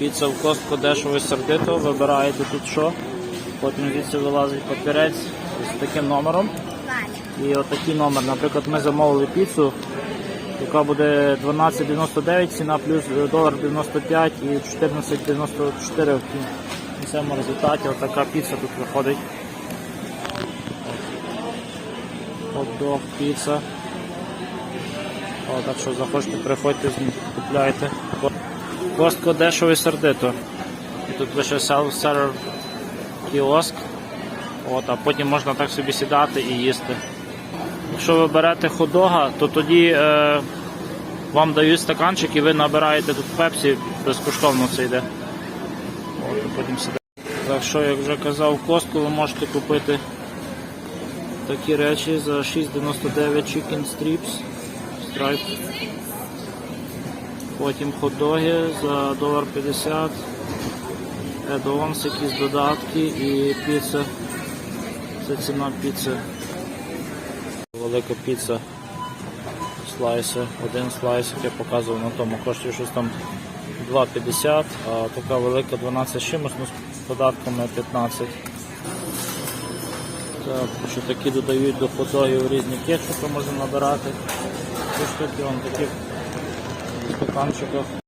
Піца в костку дешево і сердито, вибираєте тут що. Потім звідси вилазить папірець з таким номером. І отакий номер. Наприклад, ми замовили піцу, яка буде 12,99 ціна плюс долар 95 і 14,94 в кінцевому результаті. Отака піца тут виходить. Хот-дог, піца. О, так що захочете, приходьте, купляйте. Костко дешево і сердито. І тут лише self-serve кіоск. От, а потім можна так собі сідати і їсти. Якщо ви берете ходога, то тоді е, вам дають стаканчик і ви набираєте тут пепсі, безкоштовно це йде. От, і потім сідати. Так що, як вже казав, костку ви можете купити такі речі за 6,99 Chicken Strips Stripe. Потім хот-доги за 1,50 Едонс, якісь додатки і піца. Це ціна піци. Велика піца. Слайси. Один слайс, як я показував на тому, коштує щось там 2,50, а така велика 12 чимось, ну, з податками 15. Так, що такі додають до хот-догів різні кетчупи можна набирати. Ці штуки вон такі стаканчиках.